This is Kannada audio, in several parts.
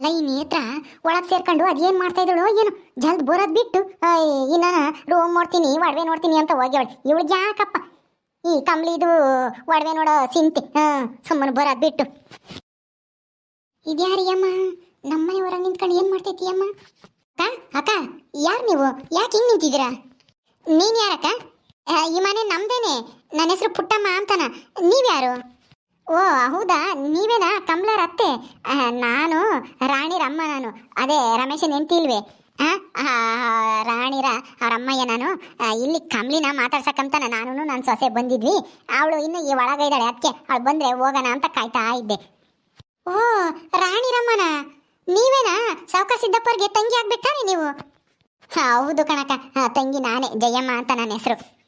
ಈ ನೇತ್ರ ಒಳಗ್ ಸೇರ್ಕೊಂಡು ಅದೇನು ಮಾಡ್ತಾ ಇದ್ದಳು ಏನು, ಜಲ್ದ್ ಬರೋದ್ ಬಿಟ್ಟು ಇನ್ನ ರೂಮ್ ನೋಡ್ತೀನಿ, ಒಡವೆ ನೋಡ್ತೀನಿ ಅಂತ ಹೋಗ್ಯವಳು. ಇವಳು ಯಾಕಪ್ಪ? ಈ ಕಂಬ್ಳಿದು ಒಡವೆ ನೋಡೋ ಸಿಂತೆ, ಹಾಂ, ಸುಮ್ಮನೆ ಬರೋದ್ ಬಿಟ್ಟು. ಇದ್ಯಾರಿ ಅಮ್ಮ ನಮ್ಮನೆ ಹೊರಗೆ ನಿಂತ್ಕೊಂಡು ಏನು ಮಾಡ್ತೈತಿ ಅಮ್ಮ ಅಕ್ಕ ಅಕ್ಕ, ಯಾರು ನೀವು? ಯಾಕೆ ಹಿಂಗೆ ನಿಂತಿದ್ದೀರಾ? ನೀನ್ ಯಾರಕ್ಕ? ಈ ಮನೆ ನಮ್ದೇನೆ. ನನ್ನ ಹೆಸರು ಪುಟ್ಟಮ್ಮ ಅಂತನ. ನೀವ್ಯಾರು? ಓ ಹೌದಾ? ನೀವೇನಾ? ಕಮಲರ ಅತ್ತೆ? ನಾನು ರಾಣಿ ರಮ್ಮ ನಾನು. ಅದೇ ರಮೇಶ ಆ, ರಾಣಿರ ಅವರಮ್ಮಯ್ಯ ನಾನು. ಇಲ್ಲಿ ಕಮ್ಲಿನ ಮಾತಾಡ್ಸಕ್ಕಂತ ನಾನು ನನ್ನ ಸೊಸೆ ಬಂದಿದ್ವಿ. ಅವಳು ಇನ್ನು ಈ ಒಳಗೈದಾಳೆ ಅದಕ್ಕೆ ಅವಳು ಬಂದ್ರೆ ಹೋಗೋಣ ಅಂತ ಕಾಯ್ತಾ ಇದ್ದೆ. ಓ ರಾಣಿರಮ್ಮನ ನೀವೇನಾ? ಸೌಕ ಸಿದ್ದಪ್ಪರಿಗೆ ತಂಗಿ ಆಗ್ಬೇಕಾನೆ ನೀವು? ಹೌದು ಕಣಕ ತಂಗಿ ನಾನೇ ಜಯಮ್ಮ ಅಂತ ನನ್ನ ಹೆಸರು.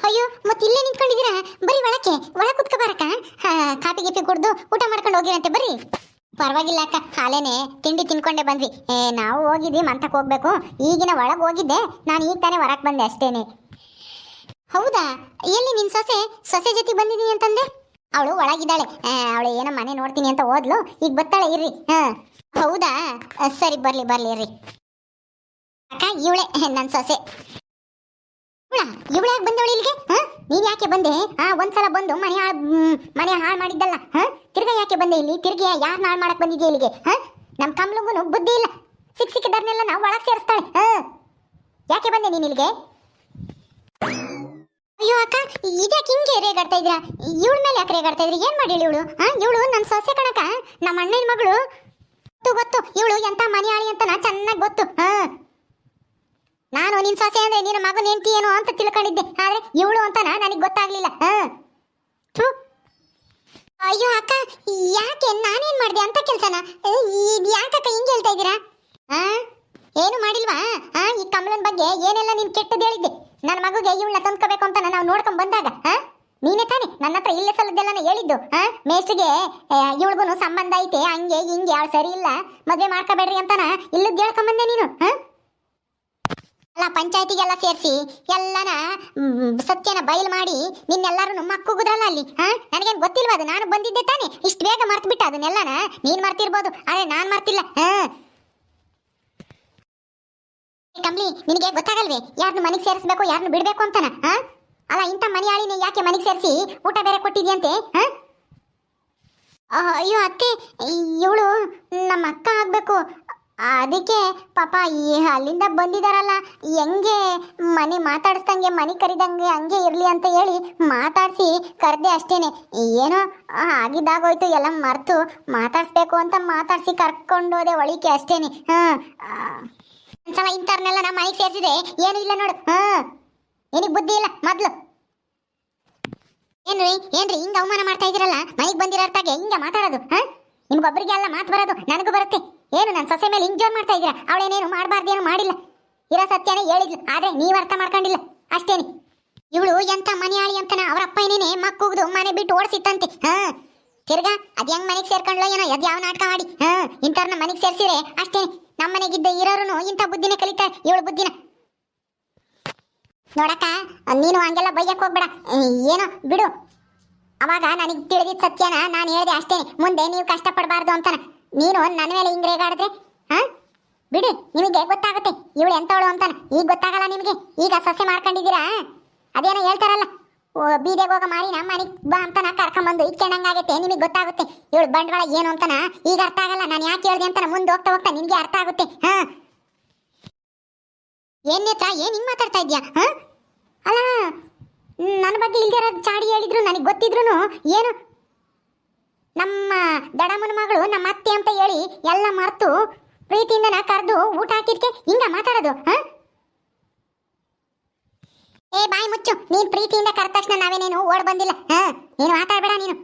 ಅಯ್ಯೋ ಮತ್ತೆ ಇಲ್ಲೇ ನಿಂತ್ಕೊಂಡಿದ್ದೀರಾ? ಬರೀ ಒಳಕ್ಕೆ ಒಳ ಕುತ್ಕ ಬರಕ ಕಾಫಿ ಗಿಫಿ ಕುಡ್ದು ಊಟ ಮಾಡ್ಕೊಂಡು ಹೋಗಿರಂತೆ ಬರ್ರಿ. ಪರವಾಗಿಲ್ಲ ಅಕ್ಕ ಹಾಲೇನೆ ತಿಂಡಿ ತಿನ್ಕೊಂಡೆ ಬಂದ್ವಿ. ಏ, ನಾವು ಹೋಗಿದ್ವಿ ಮಂತಕ್ಕೆ ಹೋಗ್ಬೇಕು. ಈಗಿನ ಒಳಗೆ ಹೋಗಿದ್ದೆ ನಾನು ಈಗ ತಾನೇ ಹೊರಕ್ಕೆ ಬಂದೆ ಅಷ್ಟೇನೆ. ಹೌದಾ? ಎಲ್ಲಿ ನಿನ್ ಸೊಸೆ? ಸೊಸೆ ಜೊತೆ ಬಂದಿದ್ದೀನಿ ಅಂತಂದೆ? ಅವಳು ಒಳಗಿದ್ದಾಳೆ. ಅವಳು ಏನೋ ಮನೆ ನೋಡ್ತೀನಿ ಅಂತ ಓದ್ಲು ಈಗ ಬರ್ತಾಳೆ ಇರ್ರಿ. ಹೌದಾ? ಸರಿ ಬರಲಿ ಬರ್ಲಿ ಇರ್ರಿ. ಅಕ್ಕ ಇವಳೆ ನನ್ನ ಸೊಸೆ. ಇವಳ ಇವಳು ಯಾಕೆ ಬಂದವಳು ಇಲ್ಲಿಗೆ? ನೀನ್ ಯಾಕೆ ಬಂದೆ? ಹಾ ಒಂದ್ಸಲ ಬಂದು ಮನೆ ಹಾಳು ಮನೆ ಹಾಳು ಮಾಡಿದ್ದಲ್ಲ, ಹಾ? ತಿರ್ಗಾ ಯಾಕೆ ಬಂದೆ ಇಲ್ಲಿ? ತಿರ್ಗಿ ಯಾರನ್ನ ಹಾಳು ಮಾಡಕ್ ಬಂದಿದ್ಯಾ ಇಲ್ಲಿಗೆ, ಹಾ? ನಮ್ ಕಮ್ಲುಗುನು ಬುದ್ಧಿ ಇಲ್ಲ. ಸಿಕ್ ಸಿಕ್ಕಿದಾರ್ನೆಲ್ಲ ನಾವು ಒಳಗ್ ಸೇರಿಸ್ತಾಳೆ, ಹಾ? ಯಾಕೆ ಬಂದೆ ನೀನ್ ಇಲ್ಲಿಗೆ? ಅಯ್ಯೋ ಅಕ್ಕ, ಇದ್ಯಾಕೆ ಹಿಂಗೆ ರೇಗಾಡ್ತಾ ಇದ್ರ ಇವಳ ಮೇಲೆ ಯಾಕೆ ರೇಗಾಡ್ತಾ ಇದ್ರಿ? ಏನ್ ಮಾಡಿ ಇವಳು? ಹಾ? ಇವಳು ನನ್ನ ಸೊಸೆ ಕಣಕ ನಮ್ಮ ಅಣ್ಣನ ಮಗಳು. ಗೊತ್ತು ಗೊತ್ತು, ಇವಳು ಎಂತ ಮನೆ ಆಳಿ ಅಂತ ಚೆನ್ನಾಗಿ ಗೊತ್ತು, ಹಾ? ನಾನು ನಿನ್ ಸೊಸೆ ಅಂದ್ರೆ ನಿನ್ನ ಮಗನ ಹೆಂಡತಿ ಏನೋ ಅಂತ ತಿಳ್ಕೊಂಡಿದ್ದೆ. ಆದ್ರೆ ಇವಳು ಅಂತ ನನಗೆ ಗೊತ್ತಾಗ್ಲಿಲ್ಲ. ಆ ಥು. ಅಯ್ಯೋ ಅಕ್ಕ, ಯಾಕೆ ನಾನೇನ್ ಮಾಡಿದೆ ಅಂತ ಕೆಲ್ಸನ? ಇದು ಯಾಕಕ್ಕ ಹಿಂಗೆ ಹೇಳ್ತಾ ಇದ್ದೀರಾ? ಆ ಏನು ಮಾಡಿಲ್ವಾ? ಆ ಈ ಕಮಲನ್ ಬಗ್ಗೆ ಏನೆಲ್ಲ ನೀನ್ ಕೆಟ್ಟದ್ದು ಹೇಳಿದ್ದೆ? ನನ್ನ ಮಗುಗೆ ಇವಳನ್ನ ತಂದ್ಕೋಬೇಕು ಅಂತ ನಾವು ನೋಡ್ಕೊಂಡ್ ಬಂದಾಗ, ಹಾ? ನೀನೇ ತಾನೆ? ನನ್ನ ಹತ್ರ ಇಲ್ಲೇ ಸಲದ್ದೆಲ್ಲ ಹೇಳಿದ್ದು ಆ ಮೇಸ್ಟ್ಗೆ ಇವಳಿಗೂ ಸಂಬಂಧ ಐತೆ, ಹಂಗೆ, ಹಿಂಗೆ ಅವಳು ಸರಿ ಇಲ್ಲ, ಮದ್ವೆ ಮಾಡ್ಕೋಬೇಡ್ರಿ ಅಂತನ ಇಲ್ಲದ್ ಹೇಳ್ಕೊಂಬಂದೆ ನೀನು, ಹಾ? ಅಲ್ಲ ಪಂಚಾಯತಿಗೆಲ್ಲ ಸೇರಿಸಿ ಎಲ್ಲನ ಸತ್ಯನ ಬಯಲು ಮಾಡಿ ನಿನ್ನೆಲ್ಲರೂ ಮಕ್ಕುಗುದ್ರಲ್ಲ ಅಲ್ಲಿ, ಹಾ? ನನಗೇನು ಗೊತ್ತಿಲ್ವಾ ಅದು? ನಾನು ಬಂದಿದ್ದೆ ತಾನೆ. ಇಷ್ಟು ಬೇಗ ಮರ್ತು ಬಿಟ್ಟ ಅದನ್ನೆಲ್ಲನ? ನೀನ್ ಮರ್ತಿರ್ಬೋದು ಅರೆ ನಾನ್ ಮರ್ತಿಲ್ಲ, ಹಾ? ಕಮ್ಲಿ, ನಿನಗೆ ಗೊತ್ತಾಗಲ್ವೇ? ಯಾರನ್ನು ಮನೆಗೆ ಸೇರಿಸ್ಬೇಕು ಯಾರನ್ನು ಬಿಡ್ಬೇಕು ಅಂತನ, ಹಾ? ಅಲ್ಲ, ಇಂಥ ಮನೆ ಆಳಿನ ಯಾಕೆ ಮನೆಗೆ ಸೇರಿಸಿ ಊಟ ಬೇರೆ ಕೊಟ್ಟಿದ್ಯಂತೆ, ಹಾ? ಅಯ್ಯೋ, ಅತ್ತೆ, ಇವಳು ನಮ್ಮ ಅಕ್ಕ ಆಗ್ಬೇಕು. ಅದಕ್ಕೆ ಪಾಪ ಈ ಅಲ್ಲಿಂದ ಬಂದಿದಾರಲ್ಲ, ಹೆಂಗೆ ಮನೆ ಮಾತಾಡಿಸ್ದಂಗೆ, ಮನೆ ಕರಿದಂಗೆ ಹಂಗೆ ಇರಲಿ ಅಂತ ಹೇಳಿ ಮಾತಾಡಿಸಿ ಕರೆದೆ ಅಷ್ಟೇನೆ. ಏನೋ ಆಗಿದ್ದಾಗೋಯ್ತು, ಎಲ್ಲ ಮರೆತು ಮಾತಾಡಿಸ್ಬೇಕು ಅಂತ ಮಾತಾಡ್ಸಿ ಕರ್ಕೊಂಡೋದೆ ಒಳಿಕೆ ಅಷ್ಟೇನೆ. ಹಾ ಸಲ ಇಂಥವ್ರನ್ನೆಲ್ಲ ನಮ್ಮ ಮನೆಗೆ ಸೇರಿಸಿದೆ ಏನು ಇಲ್ಲ ನೋಡು. ಹಾಂ ಏನಿಗೆ ಬುದ್ಧಿ ಇಲ್ಲ ಮೊದ್ಲು. ಏನ್ರಿ ಏನ್ರಿ, ಹಿಂಗೆ ಅವಮಾನ ಮಾಡ್ತಾ ಇದ್ದೀರಲ್ಲ? ಮನೆಗೆ ಬಂದಿರೋರ್ತಾಗೆ ಹಿಂಗೆ ಮಾತಾಡೋದು, ಹಾಂ? ನಿಮ್ಗೊಬ್ಬರಿಗೆ ಎಲ್ಲ ಮಾತು ಬರೋದು, ನನಗೂ ಬರುತ್ತೆ. ಏನು ನನ್ನ ಸೊಸೆ ಮೇಲೆ ಹಿಂಗ್ ಮಾಡ್ತಾ ಇದ್ದೀರಾ? ಅವಳೇನೇನು ಮಾಡಬಾರ್ದೇನು ಮಾಡಿಲ್ಲ. ಇರೋ ಸತ್ಯನೇ ಹೇಳಿದ್ಲು, ಆದರೆ ನೀವು ಅರ್ಥ ಮಾಡ್ಕೊಂಡಿಲ್ಲ. ಅಷ್ಟೇನೆ. ಇವಳು ಎಂತ ಮನೆ ಆಳಿ ಅಂತನ ಅವ್ರ ಅಪ್ಪ ಏನೇನೆ ಮನೆ ಬಿಟ್ಟು ಓಡಿಸಿತ್ತಂತೆ. ಹಾ. ತಿರ್ಗಾ, ಅದ್ ಹೆಂಗ್ ಮನೆಗೆ ಸೇರ್ಕೊಂಡ್ಲೋ ಏನೋ, ಅದ್ ಯಾವ ನಾಟಕ ಮಾಡಿ. ಹಾ. ಇಂಥವ್ರನ್ನ ಮನೆಗೆ ಸೇರ್ಸಿರೆ ಅಷ್ಟೇ. ನಮ್ಮ ಮನೆಗಿದ್ದ ಇರೋರು ಇಂಥ ಬುದ್ಧಿನೇ ಕಲಿತಾರೆ ಇವಳು ಬುದ್ಧಿನ. ನೋಡಕ್ಕ, ನೀನು ಹಂಗೆಲ್ಲ ಬೈಯಕ್ ಹೋಗ್ಬೇಡ. ಏನೋ, ಬಿಡು. ಅವಾಗ ನನಗೆ ತಿಳಿದಿದ್ದ ಸತ್ಯನ ನಾನು ಹೇಳಿದೆ ಅಷ್ಟೇ ಮುಂದೆ ನೀವು ಕಷ್ಟಪಡಬಾರ್ದು ಅಂತನ. ನೀನು ನನ್ನ ಮೇಲೆ ಹಿಂಗ್ ರೇಗಾಡಿದ್ರೆ, ಹಾ? ಬಿಡಿ, ನಿಮಗೆ ಗೊತ್ತಾಗುತ್ತೆ. ಇವಳು ಎಂತವಳು ಅಂತಾನೆ. ಈಗ ಗೊತ್ತಾಗಲ್ಲ ನಿಮಗೆ. ಈಗ ಸಸ್ಯ ಮಾಡ್ಕೊಂಡಿದ್ದೀರಾ? ಅದೇನೋ ಹೇಳ್ತಾರಲ್ಲ. ಬೀದೆಗೆ ಹೋಗ ಮಾರಿ ನಮ್ಮ ಮನೆಗೆ ಬಾ ಅಂತಾನ ಕರ್ಕೊಂಬಂದು ಇಟ್ಕೊಂಡಂಗಾಗತ್ತೆ. ನಿಮಗೆ ಗೊತ್ತಾಗುತ್ತೆ. ಇವಳು ಬಂಡವಾಳ ಏನು ಅಂತಾನ? ಈಗ ಅರ್ಥ ಆಗಲ್ಲ. ನಾನು ಯಾಕೆ ಹೇಳ್ದೆ ಅಂತ ಮುಂದೆ ಹೋಗ್ತಾ ಹೋಗ್ತಾ ನಿಮಗೆ ಅರ್ಥ ಆಗುತ್ತೆ. ಹಾ? ಏನ್ ಏನ್ ಹಿಂಗ್ ಮಾತಾಡ್ತಾ ಇದೆಯಾ ಹಾ? ಅಲ್ಲ ನನ್ನ ಬಗ್ಗೆ ಇಲ್ದಿರೋದು ಚಾಡಿ ಹೇಳಿದ್ರು, ನನಗೆ ಗೊತ್ತಿದ್ರು ಏನು? ನಮ್ಮ ದಡಮ್ಮನ ಮಗಳು, ನಮ್ಮ ಅತ್ತೆ ಅಂತ ಹೇಳಿ ಎಲ್ಲ ಮರ್ತು ಪ್ರೀತಿಯಿಂದ ಕರೆದು ಊಟ ಹಾಕಿದ್ಕೆ ಹಿಂಗ ಮಾತಾಡೋದು ಏ ಬಾಯ್ ಮುಚ್ಚು, ನೀನ್ ಪ್ರೀತಿಯಿಂದ ಕರೆದ ತಕ್ಷಣ ನಾವೇನೇನು ಓಡ್ ಬಂದಿಲ್ಲ, ಹ? ನೀನು ಮಾತಾಡ್ಬೇಡ ನೀನು.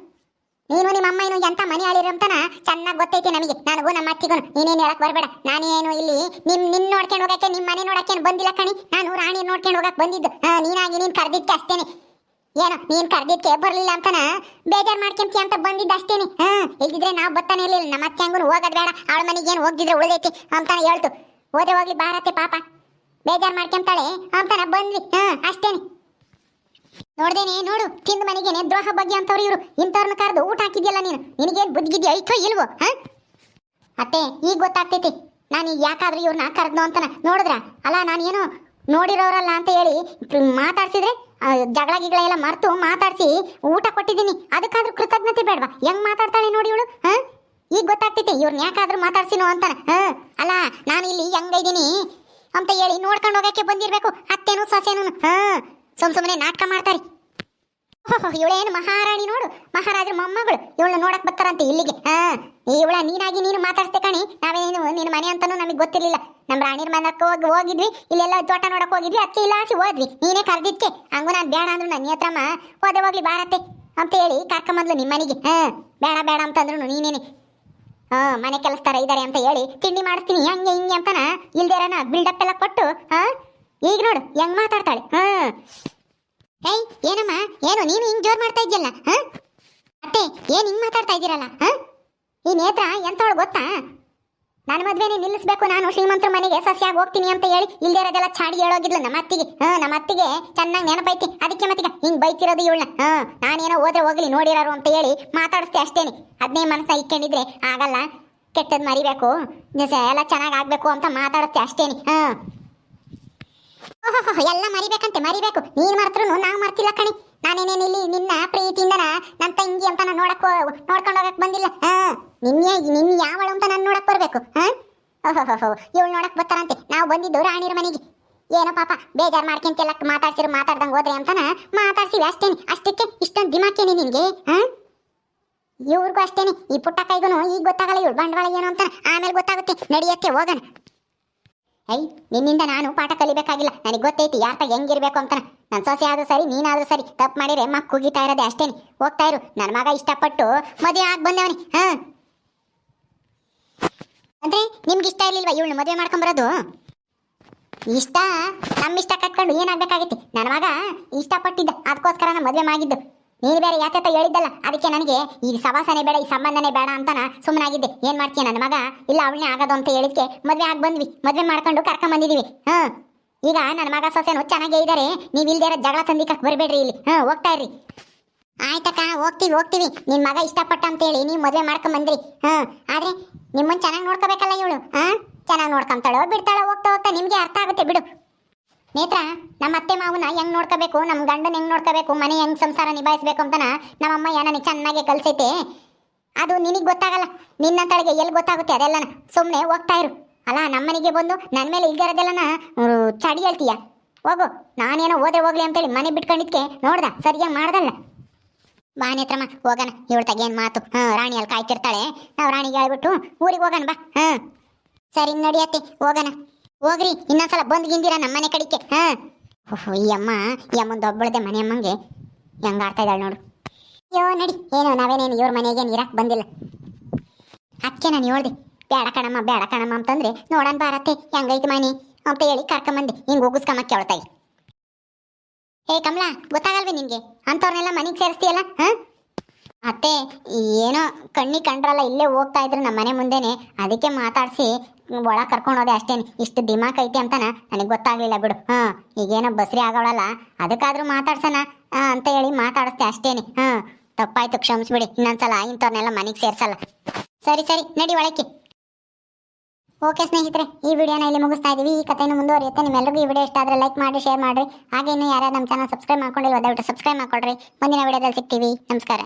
ನೀನು ನಿಮ್ಮ ಅಮ್ಮ ಏನು ಎಂತ ಮನೆ ಆಳಿರಂತನ ಚೆನ್ನಾಗಿ ಗೊತ್ತೈತಿ ನಮಗೆ. ನನಗೂ ನಮ್ಮ ಅತ್ತಿಗೂ ನೀನೇನು ಹೇಳಕ್ ಬರಬೇಡ. ನಾನೇನು ಇಲ್ಲಿ ನಿಮ್ ನಿನ್ ನೋಡ್ಕೊಂಡು ಹೋಗಕ್ಕೆ ನಿಮ್ಮ ಮನೆ ನೋಡಕ್ಕೆ ಬಂದಿಲ್ಲ ಕಣಿ. ನಾನು ರಾಣಿ ನೋಡ್ಕೊಂಡು ಹೋಗಕ್ ಬಂದಿದ್ದು. ನೀನಾಗಿ ನೀನ್ ಕರೆದಿದ್ಕೆ ಅಷ್ಟೇನೆ. ಏನು, ನೀನ್ ಕರ್ದಿದ್ಕೆ ಬರ್ಲಿಲ್ಲ ಅಂತನ? ಬೇಜಾರ್ ಮಾಡ್ಕೊಂತಿ ಅಂತ ಬಂದಿದ್ದ ಅಷ್ಟೇನಿ ಹಾ, ಇಲ್ದಿದ್ರೆ ನಾವು ಬರ್ತಾನೆ ಇರ್ಲಿಲ್ಲ. ನಮ್ಮ ಅತ್ತೆ ಹಂಗೂ ಹೋಗೋದ್ ಬೇಡ. ಅವಳ ಮನೆಗೆ ಏನು ಹೋಗಿದ್ರೆ ಉಳಿದೈತಿ ಅಂತಾನೆ ಹೇಳ್ತು. ಹೋದ್ರೆ ಹೋಗ್ಲಿ ಬಾರತ್ತೆ ಪಾಪ. ಬೇಜಾರ್ ಮಾಡ್ಕೊಂತಾಳೆ ಅಂತಾನ ಬಂದ್ವಿ. ಹಾ, ಅಷ್ಟೇನೆ. ನೋಡ್ದೇನೆ, ನೋಡು, ತಿಂದ ಮನೆಗೇನೆ ದ್ರೋಹ ಬಗ್ಗೆ ಅಂತವ್ರು ಇವರು. ಇಂಥವ್ರನ್ನ ಕರೆದು ಊಟ ಹಾಕಿದ್ಯಲ್ಲ ನೀನು. ನಿನಗೇನು ಬುದ್ಧಿಗಿದ್ಯಾ ಐತೋ ಇಲ್ವೋ, ಹಾ? ಅತ್ತೆ, ಈಗ ಗೊತ್ತಾಗ್ತೈತಿ. ನಾನು ಯಾಕಾದ್ರೂ ಇವ್ರನ್ನ ಕರೆದ್ನೋ ಅಂತನ. ನೋಡಿದ್ರ? ಅಲ್ಲ, ನಾನೇನು ನೋಡಿರೋರಲ್ಲ ಅಂತ ಹೇಳಿ ಮಾತಾಡ್ಸಿದ್ರೆ ಜಗಳ ಗಿಗಳ ಎಲ್ಲ ಮರ್ತು ಮಾತಾಡ್ಸಿ ಊಟ ಕೊಟ್ಟಿದ್ದೀನಿ. ಅದಕ್ಕಾದ್ರೂ ಕೃತಜ್ಞತೆ ಬೇಡವಾ? ಹೆಂಗ್ ಮಾತಾಡ್ತಾಳೆ ನೋಡಿ ಇವಳು, ಹಾ? ಈಗ ಗೊತ್ತಾಗ್ತೈತೆ ಇವ್ರನ್ನ ಯಾಕಾದ್ರೂ ಮಾತಾಡ್ಸಿನೋ ಅಂತಾನೆ, ಹಾ? ಅಲ್ಲ, ನಾನು ಇಲ್ಲಿ ಹೆಂಗಿದ್ದೀನಿ ಅಂತ ಹೇಳಿ ನೋಡ್ಕೊಂಡು ಹೋಗಕ್ಕೆ ಬಂದಿರಬೇಕು. ಅತ್ತೇನು ಸೊಸೆನು, ಹಾ? ಸುಮ್ ಸುಮ್ಮನೆ ನಾಟಕ ಮಾಡ್ತಾರೆ. ಇವಳೇನು ಮಹಾರಾಣಿ ನೋಡು, ಮಹಾರಾಜರ ಮೊಮ್ಮಗಳು. ಇವಳನ್ನ ನೋಡಕ್ ಬರ್ತಾರಂತೆ ಇಲ್ಲಿಗೆ. ಹಾ ಇವಳ ನೀನಾಗಿ ನೀನು ಮಾತಾಡ್ತೆ ಕಣಿ. ನಾವೇನು ನಿನ್ನ ಮನೆ ಅಂತಾನು ನಮಗೆ ಗೊತ್ತಿರ್ಲಿಲ್ಲ. ನಮ್ಮ ರಾಣಿರ ಮನಕ್ಕೆ ಹೋಗಿ ಹೋಗಿದ್ವಿ, ಇಲ್ಲೆಲ್ಲ ತೋಟ ನೋಡಕ್ ಹೋಗಿದ್ವಿ ಅದಕ್ಕೆ ಇಲ್ಲಾಸಿ ಹೋದ್ವಿ. ನೀನೇ ಕರೆದಿದ್ಕೆ. ಹಂಗು ನಾನು ಬೇಡ ಅಂದ್ರು ನನ್ನ ಹತ್ರಮ್ಮ ಹೋದೆ ಹೋಗ್ಲಿ ಬಾರತ್ತೆ ಅಂತ ಹೇಳಿ ಕರ್ಕೊಂಬಂದ್ಲು ನಿಮ್ಮ ಮನೆಗೆ. ಹಾ ಬೇಡ ಬೇಡ ಅಂತಂದ್ರು ನೀನೇನೆ. ಹಾ, ಮನೆ ಕೆಲಸದಾರ ಇದಾರೆ ಅಂತ ಹೇಳಿ ತಿಂಡಿ ಮಾಡ್ತೀನಿ ಹಂಗೆ ಹಿಂಗೆ ಅಂತಾನ. ಇಲ್ದೇರನ ಬಿಲ್ಡಪ್ ಎಲ್ಲ ಕೊಟ್ಟು, ಹಾ, ಈಗ ನೋಡು, ಹೆಂಗ್ ಮಾತಾಡ್ತಾಳೆ. ಹಾ. ಏಯ್, ಏನಮ್ಮ? ಏನು, ನೀನು ಹಿಂಗ್ ಜೋರ್ ಮಾಡ್ತಾ ಇದ್ಯಲ್ಲ ಅತ್ತೆ, ಏನ್ ಹಿಂಗ್ ಮಾತಾಡ್ತಾ ಇದ್ದೀರಲ್ಲ ಈ ನೇತ್ರ ಎಂತವಳು ಗೊತ್ತಾ? ನನ್ನ ಮದ್ವೆನೇ ನಿಲ್ಲಿಸ್ಬೇಕು, ನಾನು ಶ್ರೀಮಂತರ ಮನೆಗೆ ಸಸ್ಯಾಗಿ ಹೋಗ್ತೀನಿ ಅಂತ ಹೇಳಿ ಇಲ್ದೇ ಇರೋದೆಲ್ಲ ಚಾಡಿ ಹೇಳೋಗಿದ್ಲು ನಮ್ಮ ಅತ್ತಿಗೆ, ಹ? ನಮ್ಮ ಅತ್ತಿಗೆ ಚೆನ್ನಾಗಿ ನೆನಪೈತಿ, ಅದಕ್ಕೆ ಮತ್ತೀಗ ಹಿಂಗ್ ಬೈತಿರೋದು ಇವಳನ್ನ, ಹ? ನಾನೇನೋ ಹೋದ್ರೆ ಹೋಗ್ಲಿ ನೋಡಿರಾರು ಅಂತ ಹೇಳಿ ಮಾತಾಡಿಸ್ತೆ ಅಷ್ಟೇನೆ. ಅದನ್ನೇ ಮನಸ್ಸ ಇಟ್ಕೊಂಡಿದ್ರೆ ಆಗಲ್ಲ, ಕೆಟ್ಟದ್ ಮರಿಬೇಕು ಎಲ್ಲ ಚೆನ್ನಾಗ್ ಆಗ್ಬೇಕು ಅಂತ ಮಾತಾಡುತ್ತೆ ಅಷ್ಟೇನೆ, ಹ? ಎಲ್ಲ ಮರಿಬೇಕಂತೆ, ಮರಿಬೇಕು. ನೀನ್ ಮರ್ತರು ನಾನ್ ಮರ್ತಿಲ್ಲ ಕಣಿ. ನಾನೇನೇನು ನಿನ್ನ ಪ್ರೀತಿಯಿಂದ ನನ್ನ ತಂಗಿ ಅಂತ ನಾನು ನೋಡಕ್ ನೋಡ್ಕೊಂಡು ಹೋಗಕ್ ಬಂದಿಲ್ಲ? ಹಾ, ನಿನ್ನೆ, ನಿನ್ ಯಾವಳು ಅಂತ ನಾನು ನೋಡಕ್ ಬರ್ಬೇಕು, ಹಾ? ಓಹೋ ಇವಳು ನೋಡಕ್ ಬರ್ತಾರಂತೆ. ನಾವು ಬಂದಿದ್ದು ರಾಣಿರ ಮನೆಗೆ. ಏನೋ ಪಾಪ, ಬೇಜಾರ್ ಮಾಡ್ಕೊಂತೆಲ್ಲ ಮಾತಾಡ್ಸಿರು, ಮಾತಾಡ್ದಂಗ್ ಹೋದ್ರೆ ಅಂತಾನ? ಮಾತಾಡ್ಸಿವಿ ಅಷ್ಟೇನೆ. ಅಷ್ಟಕ್ಕೆ ಇಷ್ಟೊಂದು ದಿಮಾಕೇನೆ ನಿನ್ಗೆ, ಹಾ? ಇವ್ರಿಗೂ ಅಷ್ಟೇನೆ. ಈ ಪುಟ್ಟ ಕೈಗೂ ಈಗ ಗೊತ್ತಾಗಲ್ಲ ಇವಳು ಬಂಡವಾಳ ಏನು ಅಂತ ಆಮೇಲೆ ಗೊತ್ತಾಗುತ್ತೆ. ನಡಿಯತ್ತೆ ಹೋಗೋಣ. ಐ ನಿನ್ನಿಂದ ನಾನು ಪಾಠ ಕಲಿಬೇಕಾಗಿಲ್ಲ. ನನಗೆ ಗೊತ್ತೈತಿ ಯಾರ್ತ ಹೆಂಗಿರ್ಬೇಕು ಅಂತ ನನ್ನ ಸೊಸೆ ಆದ್ರೂ ಸರಿ, ನೀನಾದ್ರೂ ಸರಿ, ತಪ್ಪು ಮಾಡಿದ್ರೆ ಮಕ್ಕ ಕುಗಿತಾ ಇರೋದೆ ಅಷ್ಟೇನಿ. ಹೋಗ್ತಾ ಇರು. ನನ್ನ ಮಗ ಇಷ್ಟಪಟ್ಟು ಮದುವೆ ಆಗಿ ಬಂದವನಿ. ಹಾ. ಅಂದ್ರೆ ನಿಮ್ಗೆ ಇಷ್ಟ ಇರ್ಲಿಲ್ವಾ ಇವಳು ಮದುವೆ ಮಾಡ್ಕೊಂಬರೋದು ಇಷ್ಟ? ನಮ್ಮ ಇಷ್ಟ ಕಟ್ಕೊಂಡು ಏನಾಗ್ಬೇಕಾಗಿತ್ತು ನನ್ನ ಮಗ ಇಷ್ಟಪಟ್ಟಿದ್ದ. ಅದಕ್ಕೋಸ್ಕರ ನಾನು ಮದುವೆ ಮಾಡಿದ್ದು. ನೀನು ಬೇರೆ ಯಾಕೆ ಅಂತ ಹೇಳಿದ್ದಲ್ಲ? ಅದಕ್ಕೆ ನನಗೆ ಈ ಸವಾಸನೆ ಬೇಡ, ಈ ಸಂಬಂಧನೇ ಬೇಡ ಅಂತ ಸುಮ್ಮನಾಗಿದ್ದೆ ಏನ್ ಮಾಡ್ತೀಯ ನನ್ನ ಮಗ? ಇಲ್ಲ, ಅವಳನ್ನೇ ಆಗೋದು ಅಂತ ಹೇಳಿದ್ಕೆ ಮದುವೆ ಆಗಿ ಬಂದ್ವಿ. ಮದುವೆ ಮಾಡ್ಕೊಂಡು ಕರ್ಕೊಂಡ್ ಬಂದಿದೀವಿ. ಹಾ. ಈಗ ನನ್ನ ಮಗ ಸೊಸೆನು ಚೆನ್ನಾಗೇ ಇದ್ದಾರೆ ನೀವು ಇಲ್ದೇ ಜಗಳ ತಂದಿಕಕ್ಕೆ ಬರಬೇಡ್ರಿ ಇಲ್ಲಿ. ಹಾ, ಹೋಗ್ತಾ ಇರ್ರಿ. ಆಯ್ತಕ್ಕ, ಹೋಗ್ತೀವಿ ಹೋಗ್ತೀವಿ. ನಿನ್ ಮಗ ಇಷ್ಟಪಟ್ಟ ಅಂತೇಳಿ ನೀವು ಮದುವೆ ಮಾಡ್ಕೊಂಡ್ ಬಂದ್ರಿ. ಹಾ, ಆದ್ರೆ ನಿಮ್ಮನ್ನ ಚೆನ್ನಾಗಿ ನೋಡ್ಕೋಬೇಕಲ್ಲ ಇವಳು? ಹಾ ಚೆನ್ನಾಗಿ ನೋಡ್ಕೊಂತಾಳೋ ಬಿಡ್ತಾಳೋ ಹೋಗ್ತಾ ಹೋಗ್ತಾ? ನಿಮಗೆ ಅರ್ಥ ಆಗುತ್ತೆ, ಬಿಡು. ನೇತ್ರ ನಮ್ಮ ಅತ್ತೆ ಮಾವನ ಹೆಂಗ್ ನೋಡ್ಕೋಬೇಕು? ನಮ್ಮ ಗಂಡನ ಹೆಂಗ್ ನೋಡ್ಕೋಬೇಕು? ಮನೆ ಹೆಂಗ್ ಸಂಸಾರ ನಿಭಾಯಿಸ್ಬೇಕು ಅಂತನ ನಮ್ಮಮ್ಮ ನನಗೆ ಚೆನ್ನಾಗಿ ಕಲ್ಸೈತೆ. ಅದು ನಿನಗೆ ಗೊತ್ತಾಗಲ್ಲ. ನಿನ್ನಂತಳಿಗೆ ಎಲ್ಲಿ ಗೊತ್ತಾಗುತ್ತೆ ಅದೆಲ್ಲನ? ಸುಮ್ಮನೆ ಹೋಗ್ತಾ ಇರು. ಅಲ್ಲ, ನಮ್ಮನೆಗೆ ಬಂದು ನನ್ನ ಮೇಲೆ ಇಲ್ದಿರೋದೆಲ್ಲನ ಚಡಿ ಹೇಳ್ತೀಯ? ಹೋಗು. ನಾನೇನೋ ಓದೇ ಹೋಗ್ಲಿ ಅಂತೇಳಿ ಮನೆ ಬಿಟ್ಕೊಂಡಿದ್ಕೆ ನೋಡ್ದ, ಸರಿಯಾಗಿ ಮಾಡ್ದಲ್ಲ. ಬಾ ನೇತ್ರಮ್ಮ, ಹೋಗೋಣ. ಇವಳ್ತಾಗ ಏನ್ ಮಾತು. ಹಾ, ರಾಣಿ ಅಲ್ಲಿ ಕಾಯ್ತಿರ್ತಾಳೆ. ನಾವು ರಾಣಿಗೆ ಹೇಳ್ಬಿಟ್ಟು ಊರಿಗೆ ಹೋಗೋಣ ಬಾ. ಹಾ. ಸರಿ ನಡಿಯತ್ತೆ ಹೋಗೋಣ. ಹೋಗ್ರಿ, ಇನ್ನೊಂದ್ಸಲ ಬಂದ್ ಗಿಂದಿರ ನಮ್ಮ ಮನೆ ಕಡಿಕೆ, ಹಾ? ಓಹೋ, ಈ ಅಮ್ಮ, ಈ ಅಮ್ಮಂದು ಒಬ್ಬಳದೆ ಮನೆ ಅಮ್ಮಂಗೆ ಹೆಂಗ ಆಡ್ತಾ ಇದ್ದಾಳೆ ನೋಡು. ಅಯ್ಯೋ, ನಡಿ, ಏನು, ನಾವೇನೇನು, ಇವ್ರ ಮನೆಗೆ ನೀರಾಕ್ ಬಂದಿಲ್ಲ. ಅಕ್ಕೆ ನಾನು ಹೇಳ್ದೆ, ಬೇಡ ಕಣಮ್ಮ ಬೇಡ ಕಣಮ್ಮ ಅಂತಂದ್ರೆ ನೋಡೋಣ ಬಾರತ್ತೆ ಹೆಂಗೈತೆ ಮನೆ ಅಂತ ಹೇಳಿ ಕರ್ಕೊಂಬಂದೆ, ಹಿಂಗ್ ಉಗಿಸ್ಕೊಂಬಕ್ಕೆ ಕೇಳ್ತಾಯಿ. ಏ ಕಮಲಾ, ಗೊತ್ತಾಗಲ್ವೇ ನಿನಗೆ ಅಂಥವ್ರನ್ನೆಲ್ಲ ಮನೆಗೆ ಸೇರಿಸ್ತೀಯಲ್ಲ, ಹ? ಅತ್ತೆ, ಏನೋ ಕಣ್ಣಿ ಕಂಡ್ರಲ್ಲ, ಇಲ್ಲೇ ಹೋಗ್ತಾ ಇದ್ರು ನಮ್ಮ ಮನೆ ಮುಂದೆನೆ, ಅದಕ್ಕೆ ಮಾತಾಡ್ಸಿ ಒಳ ಕರ್ಕೊಂಡು ಹೋದೆ ಅಷ್ಟೇನು. ಇಷ್ಟು ದಿಮಾಕ್ ಐತಿ ಅಂತನ? ನನಗೆ ಗೊತ್ತಾಗ್ಲಿಲ್ಲ ಬಿಡು. ಹಾಂ, ಈಗೇನೋ ಬಸ್ರಿ ಆಗೋಳಲ್ಲ. ಅದಕ್ಕಾದ್ರೂ ಮಾತಾಡ್ಸೋಣ. ಅಂತ ಹೇಳಿ ಮಾತಾಡಿಸ್ತೆ ಅಷ್ಟೇನೆ. ಹಾಂ, ತಪ್ಪಾಯ್ತು, ಕ್ಷಮಿಸ್ಬಿಡಿ. ಇನ್ನೊಂದ್ಸಲ ಇಂಥವ್ರನ್ನೆಲ್ಲ ಮನೆಗೆ ಸೇರ್ಸಲ್ಲ. ಸರಿ ಸರಿ, ನಡಿ ಒಳಕ್ಕೆ. ಓಕೆ ಸ್ನೇಹಿತರೆ, ಈ ವಿಡಿಯೋನ ಇಲ್ಲಿ ಮುಗಿಸ್ತಾ ಇದ್ದೀವಿ ಈ ಕಥೆಯನ್ನು ಮುಂದುವರಿಯುತ್ತೆ. ನಿಮ್ಮೆಲ್ಲರಿಗೂ ಈ ವಿಡಿಯೋ ಇಷ್ಟ ಆದರೆ ಲೈಕ್ ಮಾಡಿ, ಶೇರ್ ಮಾಡಿರಿ. ಹಾಗೆ ಇನ್ನೂ ಯಾರ್ಯಾರು ನಮ್ಮ ಚಾನಲ್ ಸಬ್ಸ್ಕ್ರೈಬ್ ಮಾಡ್ಕೊಂಡಿಲ್ಲ ದಯವಿಟ್ಟು ಸಬ್ಸ್ಕ್ರೈಬ್ ಮಾಡ್ಕೊಳ್ರಿ. ಮುಂದಿನ ವಿಡಿಯೋದಲ್ಲಿ ಸಿಗ್ತೀವಿ. ನಮಸ್ಕಾರ.